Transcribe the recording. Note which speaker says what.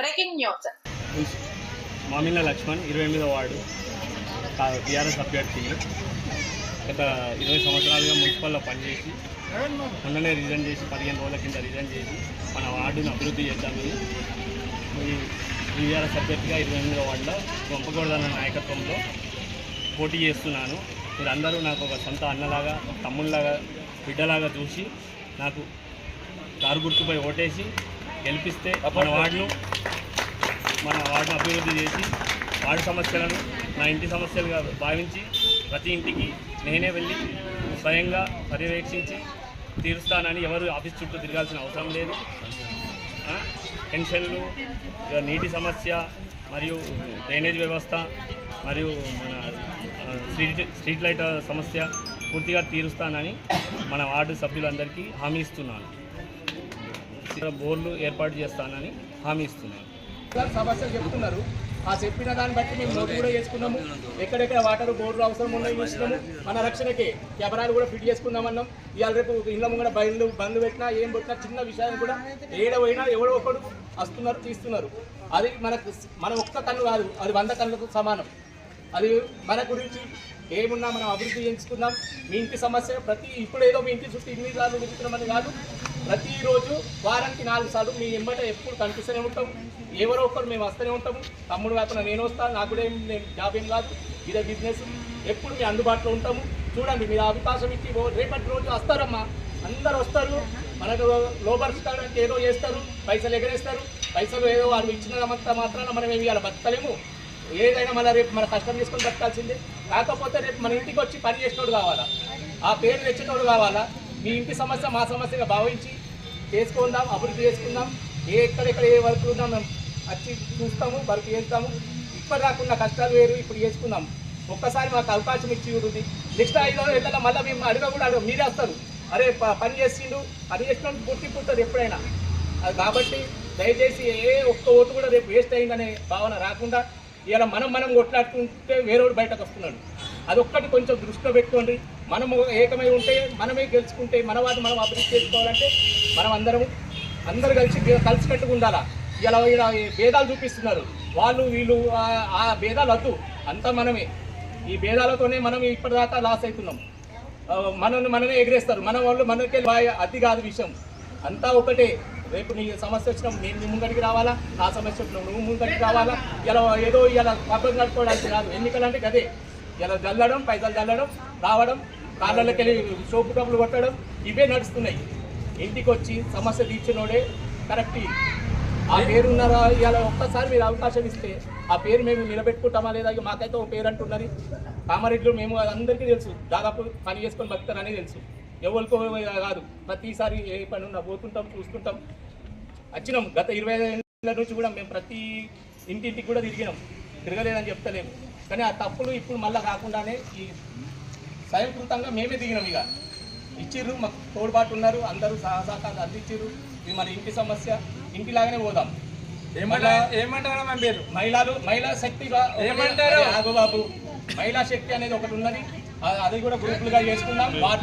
Speaker 1: Breaking news. మామిన Laxman ఇరవై ఎనిమిదో ward. TRS అభ్యర్థి. గత ఇరవై సంవత్సరాలుగా మున్సిపల్లో పనిచేసి మొన్ననే రిజైన్ చేసి పదిహేను రోజుల కింద రిజైన్ చేసి మన వార్డును అభివృద్ధి చేద్దామని టీఆర్ఎస్ అభ్యర్థిగా ఇరవై ఎనిమిదో వార్డులో గొంపకూడదన్న నాయకత్వంలో పోటీ చేస్తున్నాను. మీరందరూ నాకు ఒక సొంత అన్నలాగా తమ్ముళ్ళలాగా బిడ్డలాగా చూసి నాకు దారు గుర్తుపై ఓటేసి గెలిపిస్తే మన వార్డును మన వార్డును అభివృద్ధి చేసి వార్డు సమస్యలను నా ఇంటి సమస్యలుగా భావించి ప్రతి ఇంటికి నేనే వెళ్ళి స్వయంగా పర్యవేక్షించి తీరుస్తానని ఎవరు ఆఫీస్ చుట్టూ తిరగాల్సిన అవసరం లేదు. పెన్షన్లు నీటి సమస్య మరియు డ్రైనేజ్ వ్యవస్థ మరియు మన స్ట్రీట్ స్ట్రీట్ లైట్ సమస్య పూర్తిగా తీరుస్తానని మన వార్డు సభ్యులందరికీ హామీ ఇస్తున్నాను. బోర్లు ఏర్పాటు చేస్తానని హామీ ఇస్తున్నాను.
Speaker 2: సమస్యలు చెప్తున్నారు. ఆ చెప్పిన దాన్ని బట్టి మేము నోటు కూడా చేసుకున్నాము ఎక్కడెక్కడ వాటర్ బోర్డు అవసరం ఉన్నాయి చూసినాము మన రక్షణకి కెమెరాలు కూడా ఫిట్ చేసుకుందామన్నాం. ఇవాళ రేపు ఇళ్ళ ముంగడ బయలు బండ్లు పెట్టినా ఏం పెట్టినా చిన్న విషయాన్ని కూడా ఏడ పోయినా ఎవడో ఒకడు వస్తున్నారు తీస్తున్నారు. అది మనకు మన ఒక్క కన్ను కాదు అది వంద కన్నులకు సమానం. అది మన గురించి ఏమున్నా మనం అభివృద్ధి చేయించుకుందాం మీ ఇంటి సమస్య ప్రతి ఇప్పుడు ఏదో మీ ఇంటి చుట్టూ ఇన్ని సార్లు తిరుగుతున్నామని కాదు. ప్రతిరోజు వారానికి నాలుగు సార్లు మీ ఎంబట ఎప్పుడు కనిపిస్తూనే ఉంటాం. ఎవరో ఒకరు మేము వస్తూనే ఉంటాము తమ్ముడు కాకుండా నేను వస్తాను నాకు కూడా ఏం నేను జాబ్ ఏం కాదు. ఇదే బిజినెస్. ఎప్పుడు మీ అందుబాటులో ఉంటాము. చూడండి మీరు అవకాశం ఇచ్చి రేపటి రోజు వస్తారమ్మా. అందరు వస్తారు. మనకు లోపరుచుకోవడానికి ఏదో చేస్తారు. పైసలు ఎగరేస్తారు. పైసలు ఏదో వాళ్ళు ఇచ్చినంత మాత్రాన మనం ఏమి ఇవ్వాలి బతకలేము. ఏదైనా మళ్ళీ రేపు మన కష్టం తీసుకొని బతకాల్సిందే. కాకపోతే రేపు మన ఇంటికి వచ్చి పని చేసేటోడు కావాలా? ఆ పేరు తెచ్చేటోడు కావాలా? మీ ఇంటి సమస్య మా సమస్యగా భావించి చేసుకుందాం అభివృద్ధి చేసుకుందాం. ఏ ఎక్కడెక్కడ ఏ వర్క్ ఉందాం మేము వచ్చి చూస్తాము వర్క్ చేస్తాము. ఇప్పుడు రాకుండా కష్టాలు వేరు ఇప్పుడు చేసుకుందాం. ఒక్కసారి మాకు అవకాశం ఇచ్చి ఉంటుంది నెక్స్ట్ ఐదు రోజులు మళ్ళీ మేము అడగ కూడా అడగ. మీరే వస్తారు. అరే ప- పని చేసిండు. పని చేసిన గుర్తింపు ఉంటుంది ఎప్పుడైనా. అది కాబట్టి దయచేసి ఏ ఒక్క ఓటు కూడా రేపు వేస్ట్ అయిందనే భావన రాకుండా ఇలా మనం మనం కొట్లాడుతుంటే వేరేవాడు బయటకు వస్తున్నాడు. అదొక్కటి కొంచెం దృష్టిలో పెట్టుకోండి. మనము ఏకమై ఉంటే మనమే గెలుచుకుంటే మన వాటిని మనం అభివృద్ధి చేసుకోవాలంటే మనం అందరం అందరు కలిసి కలిసి ఉండాలా? ఇలా ఇలా ఈ భేదాలు చూపిస్తున్నారు. వాళ్ళు వీళ్ళు ఆ- భేదాలు వద్దు. అంతా మనమే. ఈ భేదాలతోనే మనం ఇప్పటిదాకా లాస్ అవుతున్నాం మనల్ని మననే ఎగిరేస్తారు. మన వాళ్ళు మనకే అది కాదు విషయం. అంతా ఒకటే. రేపు నీ సమస్య వచ్చిన నేను నీ ముందడికి రావాలా? నా సమస్య వచ్చిన నువ్వు ముందడికి రావాలా? ఇలా ఏదో ఇలా పబ్బం కట్టుకోవడానికి కాదు. ఎన్నికలంటే గదే. ఇలా జల్లడం పైసలు జల్లడం రావడం కాళ్ళకి వెళ్ళి సోపు డబ్బులు కొట్టడం ఇవే నడుస్తున్నాయి. ఇంటికి వచ్చి సమస్య తీర్చినోడే కరెక్ట్. ఆ పేరున్నారా? ఇలా ఒక్కసారి మీరు అవకాశం ఇస్తే ఆ పేరు మేము నిలబెట్టుకుంటామా లేదా? మాకైతే ఒక పేరు అంటున్నది. కామారెడ్డిలో మేము అందరికీ తెలుసు. దాదాపు పని చేసుకొని బతుకుతారని తెలుసు. ఎవరికో కాదు. ప్రతిసారి ఏ పని ఉన్నా పోతుంటాం చూస్తుంటాం. వచ్చినాం. గత ఇరవై ఐదు నుంచి కూడా మేము ప్రతి ఇంటింటికి కూడా తిరిగినాం. తిరగలేదని చెప్తలేము కానీ ఆ తప్పులు ఇప్పుడు మళ్ళీ కాకుండానే ఈ స్వయంకృతంగా మేమే దిగినాం ఇక. ఇచ్చిర్రు మాకు తోడ్పాటు ఉన్నారు. అందరూ సహసహకారాలు అందించిర్రు. ఇది మన ఇంటి సమస్య. ఇంటిలాగానే పోదాం.
Speaker 3: ఏమంటారా?
Speaker 2: మహిళలు మహిళా శక్తిగా
Speaker 3: ఏమంటారు?
Speaker 2: మహిళా శక్తి అనేది ఒకటి ఉన్నది. అది కూడా గ్రూపులుగా వార్డు